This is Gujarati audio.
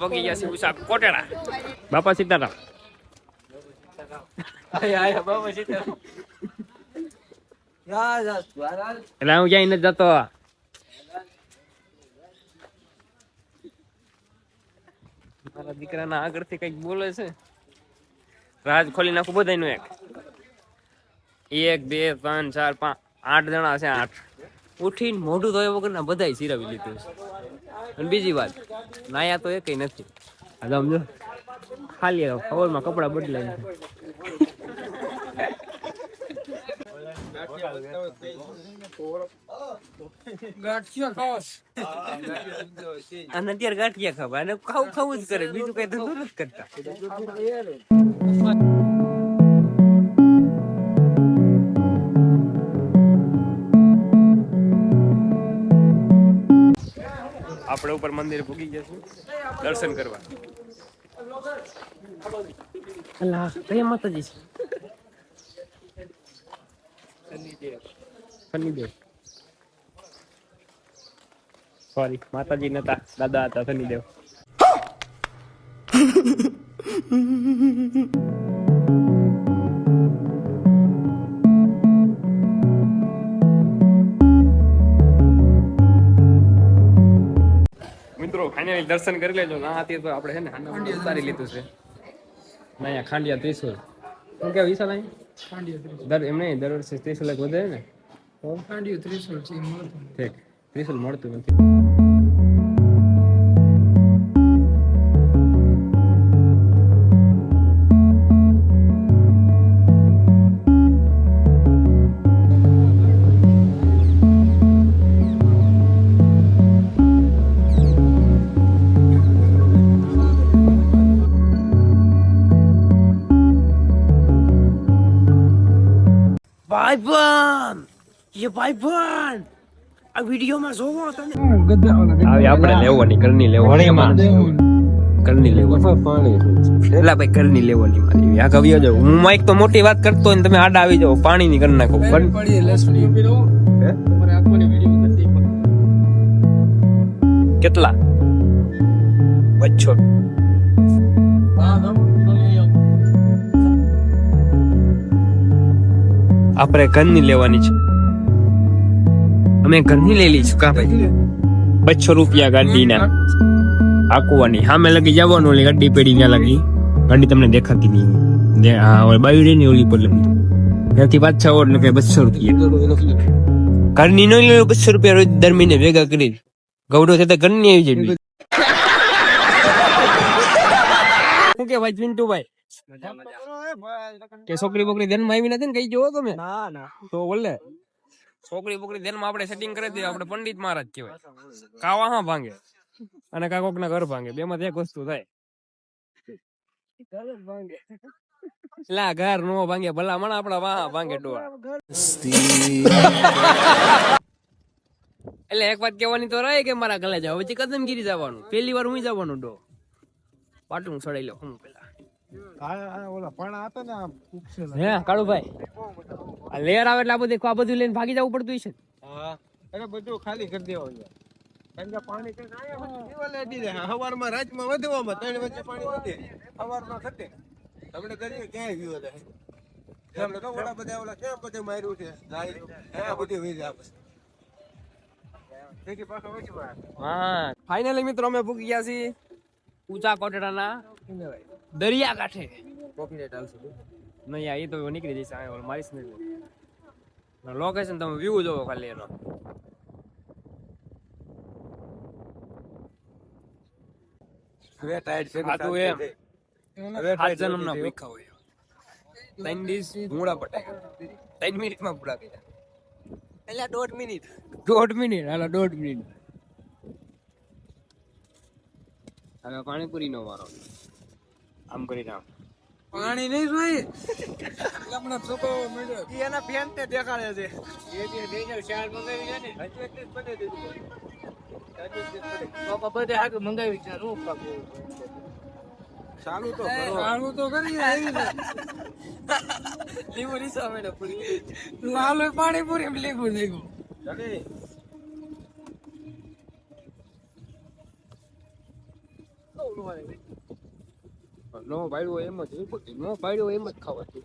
પૂગી ગયા છે ઉષા કોટેડા. બાપા સીતારામ. એટલે હું ક્યાંય નથી જતો. મારા દીકરાના આગળથી કંઈક બોલે છે. રાજ ખોલી નાખું બધાયનું એક. એક બે ત્રણ ચાર પાંચ આઠ જણા છે આઠ. ઉઠીને મોઢું ધોયા વગરના બધાય સિરાવી લીધું છે. અને બીજી વાત નાયા તો એકેય નથી. આ તો સમજો ખાલી ખબરમાં કપડા બદલાય અને અત્યારે ગાંઠિયા ખાવા અને ખાવું ખાવું જ કરે બીજું કઈ ધંધો નથી કરતા. આપણે ઉપર મંદિર ભૂગી જશું. દર્શન કરવા. અલા કયા માતાજી. છે શનિદેવ. સોરી માતાજી નતા દાદા હતા શનિદેવ. ફાઇનલી દર્શન કરી લેજો. ના હતી તો આપણે હે ને ઉતારી લીધું છે. ના અહીંયા ખાંડિયા ત્રિશુલ. શું કે વિશાલ અહીં? દર એમ નહીં દર વર્ષે ત્રિશુલ એક વધે ને? ઠીક. ત્રિશુલ મળતું નથી. ભાઈબંધ! એ ભાઈબંધ! આ વિડીયોમાં જોવો તમે. આવી આપણે લેવાની ઘરની લેવાની ઘરની લેવાની. એલા ભાઈ ઘરની લેવાની મારી આ કવિયો જો હું માઈક તો મોટી વાત કરતો હોય ને તમે આડા આવી જાઓ પાણીની કરી નાખો? કેટલા? બચ્ચો. આપણે ઘરની લેવાની છે. અમે ઘરની લઈ લઈશું કા ભાઈ? બસો રૂપિયા ગાડીના. આકવાની સામે લગી જવાનું, ઓલી ગાડી પેઢી ત્યાં લગી. ગાડી તમને દેખાતી નહીં. બાયું રે ને ઓલી પર ત્યાંથી પાછા ઓર ને બસો રૂપિયા. ઘરની નો લે બસો રૂપિયા રોજ દર મહિને ભેગા કરી. ગૌડો છે તો ઘરની આવી જાય શું કે ભાઈ ચિંટુભાઈ કે છોકરી બોકરી ધ્યાનમાં આવી નથી ને કઈ જોવો તમે? ના ના. તો બોલે. છોકરી બોકરી ધ્યાનમાં આપણે સેટિંગ કરી દઈએ આપણે પંડિત મહારાજ કહેવાય. કાવા હા ભાંગે અને કા કોક ના ઘર ભાંગે બે માં એક વસ્તુ થાય. લા ઘર નો ભાંગે ભલા મણા આપડા વાહ ભાંગે ડોળા એટલે એક વાત કહેવાની તો રહી કે મારા ગલે જાવ. પછી કદમગીરી જવાનું. પહેલી વાર હું જવાનું ડો. પાટું સડાઈ લો હું પેલા. હે કાળુભાઈ. આ લેર આવે એટલે આ બધી આ બધું લઈને ભાગી જવું પડતું હશે અરે બધું ખાલી કરી દેવાનું છે. કારણ કે પાણી કઈ ના આવે તો દીવાલે અડી જાય. હવારમાં રાતમાં વધવામાં ત્રણ વચ્ચે પાણી વધે. હવારમાં ઘટે આપણે કરીએ ક્યાંય ગયો જાય આપણે તો ઓલા બધા ઓલા ક્યાં બધે માર્યું છે? એના બધી વહી જાય. હા. ફાઇનલી મિત્રો અમે ભૂકી ગયા છીએ. ઊંચા કોટડાના. દરિયા કાંઠે નહીં આ એ તો નીકળી જશે આ મારીશ નહીં લોકેશન તમે વ્યૂ જોવો ખાલી એનો. હવે ટાઈટ છે આ તો એમ. હવે ટાઈટ જન્મના નથી. હોય ત્રણ દિવસ મૂળા પટાય ત્રણ મિનિટમાં પૂરા કર્યા એટલે દોઢ મિનિટ. દોઢ મિનિટ હાલો દોઢ મિનિટ. હવે પાણીપુરી નો વારો. આમ કરી નાખ પાણી નહીં જોઈ? હમણાં છોકરો મળ્યો. ઈ એના ફેન તે દેખાડે છે. એ જે ડેન્જર શાર મંગાવી છે ને હજુ એટલી જ બને દીધું બાપા બધે આગળ મંગાવી છે રૂપ ચાલુ તો કરો. ચાલુ તો કરી આવી ને લીંબુ રીસા મેડે પૂરી. લાલો પાણી પૂરી લીંબુ લીંબુ ચાલે નો પાડ્યો એમ જ નો પાડ્યો એમ જ ખાવાથી.